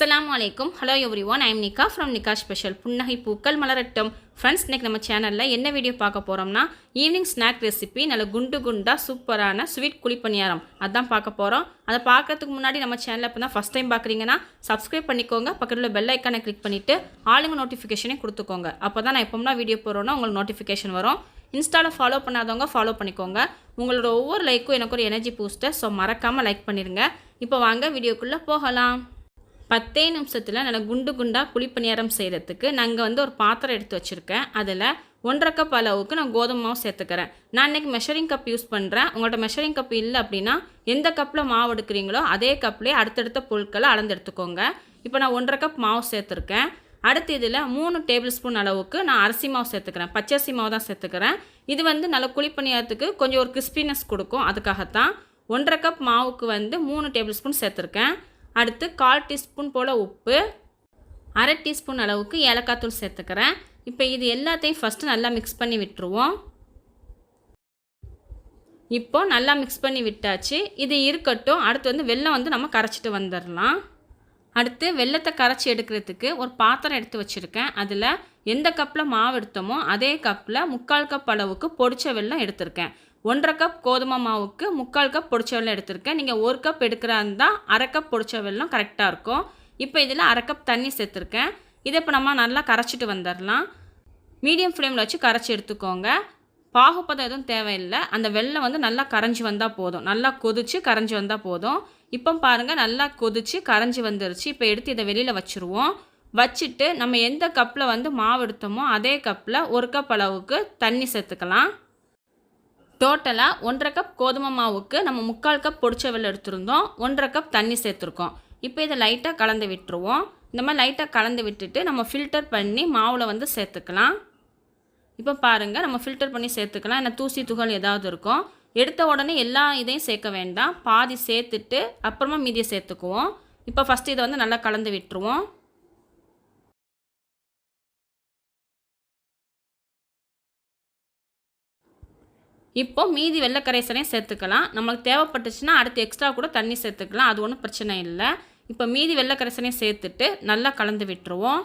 அஸ்லாம் வலைக்கும் hello everyone I'm Nika from Nikka special புன்னகை பூக்கள் மலரட்டும் ஃப்ரெண்ட்ஸ் இன்றைக்கி நம்ம சேனலில் என்ன வீடியோ பார்க்க போகிறோம்னா ஈவினிங் ஸ்நாக் ரெசிபி நல்ல குண்டு குண்டாக சூப்பரான ஸ்வீட் குழிப்பணியாரம். அதான் பார்க்க போகிறோம் அதை பார்க்கறதுக்கு முன்னாடி நம்ம சேனலில் இப்போ தான் ஃபஸ்ட் டைம் பார்க்குறீங்கன்னா சப்ஸ்கிரைப் பண்ணிக்கோங்க. பக்கத்தில் பெல் ஐக்கானை கிளிக் பண்ணிவிட்டு ஆளுங்க நோட்டிஃபிகேஷனே கொடுத்துக்கோங்க. அப்போ தான் நான் எப்போம்னா வீடியோ போகிறோன்னா உங்களுக்கு நோட்டிஃபிகேஷன் வரும். இன்ஸ்டாவில் ஃபாலோ பண்ணாதவங்க ஃபாலோ பண்ணிக்கோங்க. உங்களோட ஒவ்வொரு லைக்கும் எனக்கு ஒரு எனர்ஜி பூஸ்டர் ஸோ மறக்காமல் லைக் பண்ணிடுங்க இப்போ வாங்க வீடியோக்குள்ளே போகலாம். பத்தே நிமிஷத்தில் நல்லா குண்டு குண்டாக குழிப்பணியாரம் செய்கிறதுக்கு நாங்கள் வந்து ஒரு பாத்திரம் எடுத்து வச்சுருக்கேன். அதில் ஒன்றரை கப் அளவுக்கு நான் கோதுமை மாவு சேர்த்துக்கிறேன். நான் இன்றைக்கி மெஷரிங் கப் யூஸ் பண்ணுறேன் உங்கள்கிட்ட மெஷரிங் கப் இல்லை அப்படின்னா எந்த கப்பில் மாவு எடுக்கிறீங்களோ அதே கப்லேயே அடுத்தடுத்த பொருட்களை அளந்து எடுத்துக்கோங்க. இப்போ நான் ஒன்றரை கப் மாவு சேர்த்துருக்கேன். அடுத்து இதில் மூணு டேபிள் ஸ்பூன் அளவுக்கு நான் அரிசி மாவு சேர்த்துக்கிறேன். பச்சரிசி மாவு தான் சேர்த்துக்கிறேன். இது வந்து நல்ல குழிப்பணியாரத்துக்கு கொஞ்சம் ஒரு கிறிஸ்பினஸ் கொடுக்கும். அதுக்காகத்தான் ஒன்றரை கப் மாவுக்கு வந்து மூணு டேபிள் ஸ்பூன் சேர்த்துருக்கேன். அடுத்து கால் டீஸ்பூன் போல் உப்பு அரை டீஸ்பூன் அளவுக்கு ஏலக்காய் தூள் சேர்த்துக்கிறேன். இப்போ இது எல்லாத்தையும் ஃபஸ்ட்டு நல்லா மிக்ஸ் பண்ணி விட்டுருவோம். இப்போ நல்லா மிக்ஸ் பண்ணி விட்டாச்சு. இது இருக்கட்டும். அடுத்து வந்து வெல்லம் வந்து நம்ம கரைச்சிட்டு வந்துடலாம். அடுத்து வெள்ளத்தை கரைச்சி எடுக்கிறதுக்கு ஒரு பாத்திரம் எடுத்து வச்சுருக்கேன். அதில் எந்த கப்பில் மாவு எடுத்தோமோ அதே கப்பில் முக்கால் கப் அளவுக்கு பொடிச்ச வெல்லம் எடுத்திருக்கேன். ஒன்றரை கப் கோதுமை மாவுக்கு முக்கால் கப் பொடிச்ச வெல்லம் எடுத்திருக்கேன். நீங்கள் ஒரு கப் எடுக்கிறா இருந்தால் அரை கப் பொடிச்ச வெள்ளம் கரெக்டாக இருக்கும். இப்போ இதில் அரை கப் தண்ணி சேர்த்துருக்கேன். இதை இப்போ நம்ம நல்லா கரைச்சிட்டு வந்துடலாம். மீடியம் ஃப்ளேமில் வச்சு கரைச்சி எடுத்துக்கோங்க. பாகுப்பதம் எதுவும் தேவையில்லை. அந்த வெள்ளம் வந்து நல்லா கரைஞ்சி வந்தால் போதும். நல்லா கொதிச்சு கரைஞ்சி வந்தால் போதும். இப்போ பாருங்கள் நல்லா கொதிச்சு கரைஞ்சி வந்துருச்சு. இப்போ எடுத்து இதை வெளியில் வச்சுருவோம். வச்சுட்டு நம்ம எந்த கப்பில் வந்து மாவு எடுத்தோமோ அதே கப்பில் ஒரு கப் அளவுக்கு தண்ணி சேர்த்துக்கலாம். டோட்டலாக ஒன்றரை கப் கோதுமை மாவுக்கு நம்ம முக்கால் கப் பொடிச்ச வெள்ளம் எடுத்துருந்தோம். ஒன்றரை கப் தண்ணி சேர்த்துருக்கோம். இப்போ இதை லைட்டாக கலந்து விட்டுருவோம். இந்த மாதிரி லைட்டாக கலந்து விட்டுட்டு நம்ம ஃபில்டர் பண்ணி மாவில் வந்து சேர்த்துக்கலாம். இப்போ பாருங்கள் நம்ம ஃபில்டர் பண்ணி சேர்த்துக்கலாம். ஏன்னா தூசி துகள் ஏதாவது இருக்கும். எடுத்த உடனே எல்லா இதையும் சேர்க்க வேண்டாம். பாதி சேர்த்துட்டு அப்புறமா மீதியை சேர்த்துக்குவோம். இப்போ ஃபஸ்ட்டு இதை வந்து நல்லா கலந்து விட்டுருவோம். இப்போ மீதி வெள்ளை கரைசலையும் சேர்த்துக்கலாம். நம்மளுக்கு தேவைப்பட்டுச்சுன்னா அடுத்து எக்ஸ்ட்ரா கூட தண்ணி சேர்த்துக்கலாம். அது ஒன்றும் பிரச்சனை இல்லை. இப்போ மீதி வெள்ளை கரைசலையும் சேர்த்துட்டு நல்லா கலந்து விட்டுருவோம்.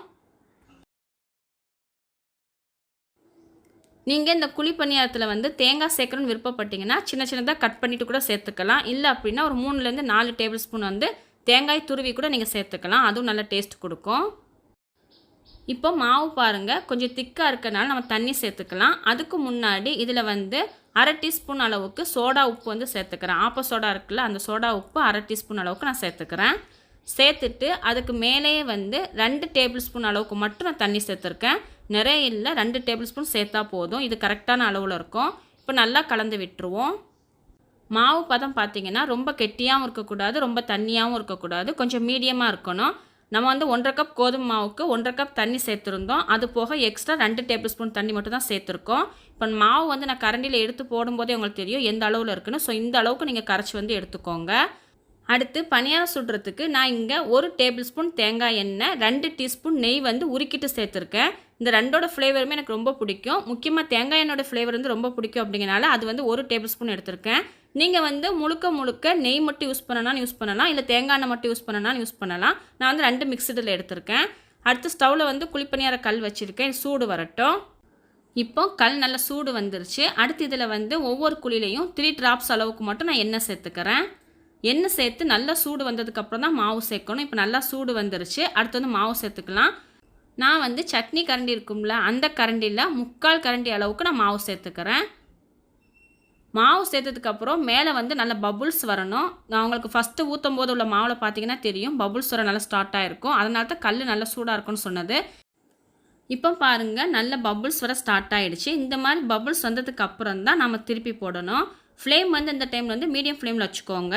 நீங்கள் இந்த குழி பணியாரத்தில் வந்து தேங்காய் சேர்க்கணும்னு விருப்பப்பட்டீங்கன்னா சின்ன சின்னதாக கட் பண்ணிவிட்டு கூட சேர்த்துக்கலாம். இல்லை அப்படின்னா ஒரு மூணுலேருந்து நாலு டேபிள் ஸ்பூன் வந்து தேங்காய் துருவி கூட நீங்கள் சேர்த்துக்கலாம். அதுவும் நல்ல டேஸ்ட் கொடுக்கும். இப்போ மாவு பாருங்கள் கொஞ்சம் திக்காக இருக்கனால நம்ம தண்ணி சேர்த்துக்கலாம். அதுக்கு முன்னாடி இதில் வந்து அரை டீஸ்பூன் அளவுக்கு சோடா உப்பு வந்து சேர்த்துக்கிறேன். ஆப்ப சோடா இருக்குல்ல அந்த சோடா உப்பு அரை டீஸ்பூன் அளவுக்கு நான் சேர்த்துக்கிறேன். சேர்த்துட்டு அதுக்கு மேலேயே வந்து ரெண்டு டேபிள் ஸ்பூன் அளவுக்கு மட்டும் நான் தண்ணி சேர்த்துருக்கேன். நிறைய இல்லை ரெண்டு டேபிள் ஸ்பூன் சேர்த்தா போதும். இது கரெக்டான அளவில் இருக்கும். இப்போ நல்லா கலந்து விட்டுருவோம். மாவு பதம் பார்த்திங்கன்னா ரொம்ப கெட்டியாகவும் இருக்கக்கூடாது ரொம்ப தண்ணியாகவும் இருக்கக்கூடாது. கொஞ்சம் மீடியமாக இருக்கணும். நம்ம வந்து ஒன்றரை கப் கோதுமை மாவுக்கு ஒன்றரை கப் தண்ணி சேர்த்துருந்தோம். அது போக எக்ஸ்ட்ரா ரெண்டு டேபிள் ஸ்பூன் தண்ணி மட்டும் தான் சேர்த்துருக்கோம். இப்போ மாவு வந்து நான் கரண்டியில் எடுத்து போடும்போதே உங்களுக்கு தெரியும் எந்த அளவில் இருக்குன்னு. ஸோ இந்த அளவுக்கு நீங்கள் கரைச்சி வந்து எடுத்துக்கோங்க. அடுத்து பணியாரம் சுடுறதுக்கு நான் இங்கே ஒரு டேபிள் ஸ்பூன் தேங்காய் எண்ணெய் ரெண்டு டீஸ்பூன் நெய் வந்து உருக்கிட்டு சேர்த்துருக்கேன். இந்த ரெண்டோட ஃப்ளேவருமே எனக்கு ரொம்ப பிடிக்கும். முக்கியமாக தேங்காய் எண்ணோட ஃப்ளேவர் வந்து ரொம்ப பிடிக்கும் அப்படிங்கிறனால அது வந்து ஒரு டேபிள் ஸ்பூன் எடுத்திருக்கேன். நீங்கள் வந்து முழுக்க முழுக்க நெய் மட்டும் யூஸ் பண்ணலாம் யூஸ் பண்ணலாம். இல்லை தேங்காய் எண்ணெய் மட்டும் யூஸ் பண்ணலாம் யூஸ் பண்ணலாம். நான் வந்து ரெண்டு மிக்சடில் எடுத்திருக்கேன். அடுத்து ஸ்டவ்வில் வந்து குழிப்பணியார கல் வச்சுருக்கேன். சூடு வரட்டும். இப்போ கல் நல்லா சூடு வந்துருச்சு. அடுத்து இதில் வந்து ஒவ்வொரு குழிலையும் த்ரீ ட்ராப்ஸ் அளவுக்கு மட்டும் நான் எண்ணெய் சேர்த்துக்கிறேன். எண்ணெய் சேர்த்து நல்லா சூடு வந்ததுக்கப்புறம் தான் மாவு சேர்க்கணும். இப்போ நல்லா சூடு வந்துருச்சு. அடுத்து வந்து மாவு சேர்த்துக்கலாம். நான் வந்து சட்னி கரண்டி இருக்கும்ல அந்த கரண்டியில் முக்கால் கரண்டி அளவுக்கு நான் மாவு சேர்த்துக்கிறேன். மாவு சேர்த்ததுக்கப்புறம் மேலே வந்து நல்ல பபுள்ஸ் வரணும். நான் உங்களுக்கு ஃபஸ்ட்டு ஊற்றும் போது உள்ள மாவில் பார்த்தீங்கன்னா தெரியும். பபுள்ஸ் வர நல்லா ஸ்டார்ட் ஆகிருக்கும் அதனால தான் கல் நல்லா சூடாக இருக்கும்னு சொன்னது. இப்போ பாருங்கள் நல்ல பபுள்ஸ் வர ஸ்டார்ட் ஆகிடுச்சு இந்த மாதிரி பபுள்ஸ் வந்ததுக்கு அப்புறம் தான் நம்ம திருப்பி போடணும். ஃப்ளேம் வந்து இந்த டைமில் வந்து மீடியம் ஃப்ளேமில் வச்சுக்கோங்க.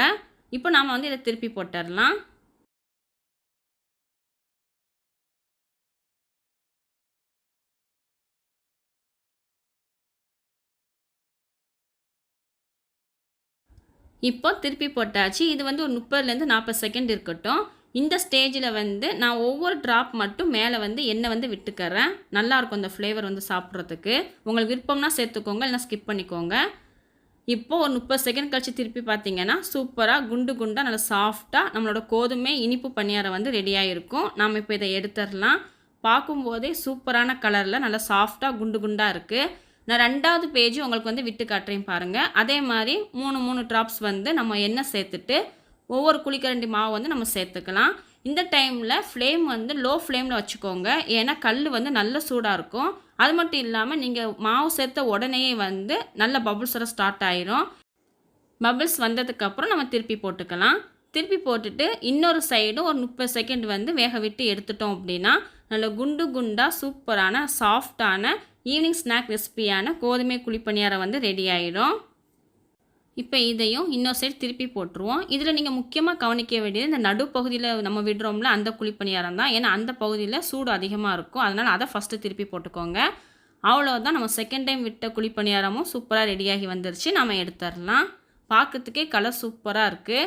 இப்போ நாம் வந்து இதை திருப்பி போட்டுடலாம். இப்போ திருப்பி போட்டாச்சு. இது வந்து ஒரு முப்பதுலேருந்து நாற்பது செகண்ட் இருக்கட்டும். இந்த ஸ்டேஜில் வந்து நான் ஒவ்வொரு ட்ராப் மட்டும் மேலே வந்து எண்ணெய் வந்து விட்டுக்கறேன். நல்லாயிருக்கும் அந்த ஃப்ளேவர் வந்து சாப்பிட்றதுக்கு. உங்களுக்கு விருப்பம்னா சேர்த்துக்கோங்க இல்லைனா ஸ்கிப் பண்ணிக்கோங்க. இப்போது ஒரு முப்பது செகண்ட் கழிச்சு திருப்பி பார்த்தீங்கன்னா சூப்பராக குண்டு குண்டாக நல்லா சாஃப்டாக நம்மளோட கோதுமை இனிப்பு பணியாரம் வந்து ரெடியாக இருக்கும் நாம் இப்போ இதை எடுத்துடலாம். பார்க்கும்போதே சூப்பரான கலரில் நல்லா சாஃப்டாக குண்டு குண்டாக இருக்குது நான் ரெண்டாவது பேஜ் உங்களுக்கு வந்து விட்டு காட்டுறேன் பாருங்கள் அதே மாதிரி மூணு மூணு ட்ராப்ஸ் வந்து நம்ம எண்ணெய் சேர்த்துட்டு ஒவ்வொரு குழிக்கரண்டி மாவு வந்து நம்ம சேர்த்துக்கலாம். இந்த டைமில் ஃப்ளேம் வந்து லோ ஃப்ளேமில் வச்சுக்கோங்க. ஏன்னா கல் வந்து நல்ல சூடாக இருக்கும். அது மட்டும் இல்லாமல் நீங்கள் மாவு சேர்த்த உடனேயே வந்து நல்ல பபுள்ஸ் வர ஸ்டார்ட் ஆயிரும். பபுள்ஸ் வந்ததுக்கப்புறம் நம்ம திருப்பி போட்டுக்கலாம். திருப்பி போட்டுட்டு இன்னொரு சைடும் ஒரு முப்பது செகண்ட் வந்து வேக விட்டு எடுத்துட்டோம் அப்படின்னா நல்ல குண்டு குண்டாக சூப்பரான சாஃப்டான ஈவினிங் ஸ்நாக் ரெசிபியான கோதுமை குழிப்பணியாரம் வந்து ரெடி ஆகிடும் இப்போ இதையும் இன்னொரு சைடு திருப்பி போட்டுருவோம். இதில் நீங்கள் முக்கியமாக கவனிக்க வேண்டியது இந்த நடுப்பகுதியில் நம்ம விடுறோம்ல அந்த குழிப்பணியாரம் தான். ஏன்னா அந்த பகுதியில் சூடு அதிகமாக இருக்கும். அதனால் அதை ஃபஸ்ட்டு திருப்பி போட்டுக்கோங்க. அவ்வளோதான் நம்ம செகண்ட் டைம் விட்ட குழிப்பணியாரமும் சூப்பராக ரெடியாகி வந்துருச்சு. நம்ம எடுத்துடலாம். பார்க்கறதுக்கே கலர் சூப்பராக இருக்குது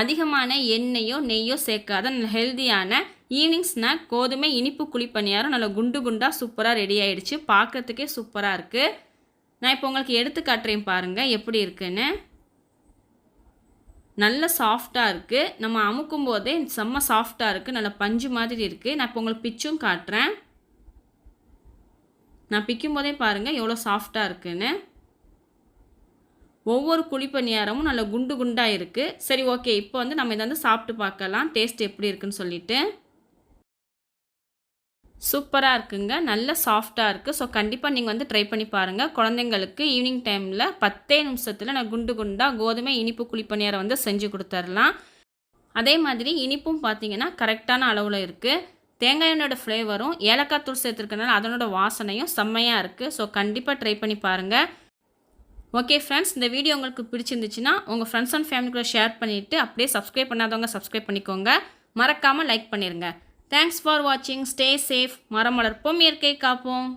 அதிகமான எண்ணெயோ நெய்யோ சேர்க்காத நல்ல ஹெல்தியான ஈவினிங் ஸ்நாக் கோதுமை இனிப்பு குழிப்பணியாரம் நல்லா குண்டு குண்டாக சூப்பராக ரெடி ஆகிடுச்சு பார்க்கறதுக்கே சூப்பராக இருக்குது நான் இப்போ உங்களுக்கு எடுத்து காட்டுறேன் பாருங்கள் எப்படி இருக்குன்னு. நல்ல சாஃப்டாக இருக்குது நம்ம அமுக்கும் போதே செம்ம சாஃப்டாக இருக்குது நல்ல பஞ்சு மாதிரி இருக்குது நான் இப்போ உங்களுக்கு பிச்சும் காட்டுறேன். நான் பிக்கும் போதே பாருங்கள் எவ்வளோ சாஃப்டாக இருக்குன்னு. ஒவ்வொரு குழிப்பணியாரமும் நல்ல குண்டு குண்டாக இருக்குது சரி ஓகே இப்போ வந்து நம்ம இதை வந்து சாப்பிட்டு பார்க்கலாம். டேஸ்ட் எப்படி இருக்குன்னு சொல்லிட்டு. சூப்பராக இருக்குங்க. நல்ல சாஃப்டாக இருக்குது ஸோ கண்டிப்பாக நீங்கள் வந்து ட்ரை பண்ணி பாருங்கள் குழந்தைங்களுக்கு ஈவினிங் டைமில் பத்தே நிமிஷத்தில் நான் குண்டு குண்டாக கோதுமை இனிப்பு குழிப்பணியாரை வந்து செஞ்சு கொடுத்துர்லாம். அதே மாதிரி இனிப்பும் பார்த்தீங்கன்னா கரெக்டான அளவில் இருக்குது தேங்காய் எண்ணெயோட ஃப்ளேவரும் ஏலக்காய் தூள் சேர்த்துருக்கனால அதனோட வாசனையும் செம்மையாக இருக்குது ஸோ கண்டிப்பாக ட்ரை பண்ணி பாருங்கள் ஓகே ஃப்ரெண்ட்ஸ் இந்த வீடியோ உங்களுக்கு பிடிச்சிருந்துச்சுன்னா உங்கள் ஃப்ரெண்ட்ஸ் அண்ட் ஃபேமிலி கூட ஷேர் பண்ணிவிட்டு அப்படியே சப்ஸ்கிரைப் பண்ணாதவங்க சப்ஸ்கிரைப் பண்ணிக்கோங்க. மறக்காமல் லைக் பண்ணிடுங்க தேங்க்ஸ் ஃபார் வாட்சிங் ஸ்டே சேஃப் மரம் வளர்ப்போம் இயற்கை காப்போம்.